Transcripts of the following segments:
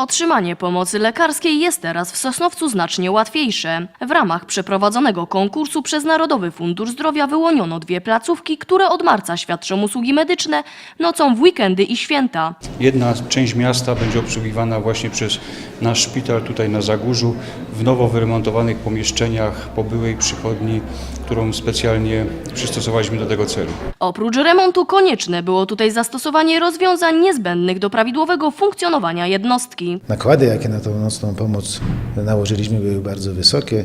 Otrzymanie pomocy lekarskiej jest teraz w Sosnowcu znacznie łatwiejsze. W ramach przeprowadzonego konkursu przez Narodowy Fundusz Zdrowia wyłoniono dwie placówki, które od marca świadczą usługi medyczne nocą w weekendy i święta. Jedna część miasta będzie obsługiwana właśnie przez nasz szpital tutaj na Zagórzu w nowo wyremontowanych pomieszczeniach po byłej przychodni, którą specjalnie przystosowaliśmy do tego celu. Oprócz remontu konieczne było tutaj zastosowanie rozwiązań niezbędnych do prawidłowego funkcjonowania jednostki. Nakłady, jakie na tą nocną pomoc nałożyliśmy, były bardzo wysokie.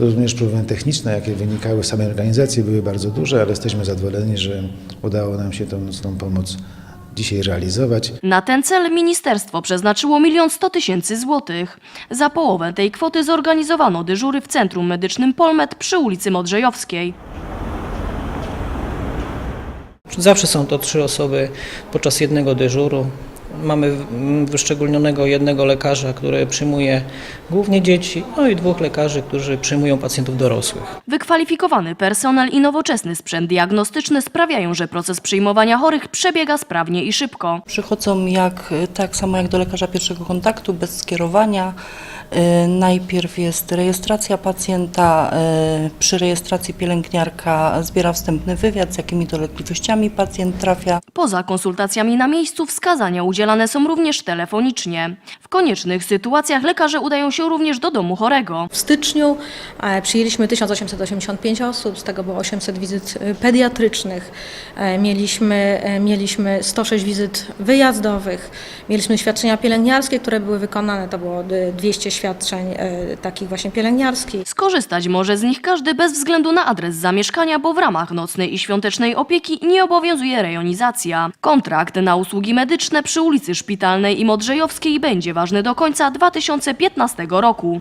Również problemy techniczne, jakie wynikały z samej organizacji, były bardzo duże, ale jesteśmy zadowoleni, że udało nam się tą nocną pomoc dzisiaj realizować. Na ten cel ministerstwo przeznaczyło 1 100 tysięcy złotych. Za połowę tej kwoty zorganizowano dyżury w Centrum Medycznym Polmet przy ulicy Modrzejowskiej. Zawsze są to trzy osoby podczas jednego dyżuru. Mamy mm, wyszczególnionego jednego lekarza, który przyjmuje głównie dzieci, no i dwóch lekarzy, którzy przyjmują pacjentów dorosłych. Wykwalifikowany personel i nowoczesny sprzęt diagnostyczny sprawiają, że proces przyjmowania chorych przebiega sprawnie i szybko. Przychodzą jak, tak samo jak do lekarza pierwszego kontaktu, bez skierowania. Y, Najpierw jest rejestracja pacjenta. y, Przy rejestracji pielęgniarka zbiera wstępny wywiad, z jakimi dolegliwościami pacjent trafia. Poza konsultacjami na miejscu wskazania udzielane są również telefonicznie. W koniecznych sytuacjach lekarze udają się również do domu chorego. W styczniu e, przyjęliśmy 1885 osób, z tego było 800 wizyt e, pediatrycznych, e, mieliśmy, mieliśmy 106 wizyt wyjazdowych, mieliśmy świadczenia pielęgniarskie, które były wykonane, to było e, 200 świadczeń takich właśnie pielęgniarskich. Skorzystać może z nich każdy bez względu na adres zamieszkania, bo w ramach nocnej i świątecznej opieki nie obowiązuje rejonizacja. Kontrakt na usługi medyczne przy ulicy Szpitalnej i Modrzejowskiej będzie ważny do końca 2015 roku.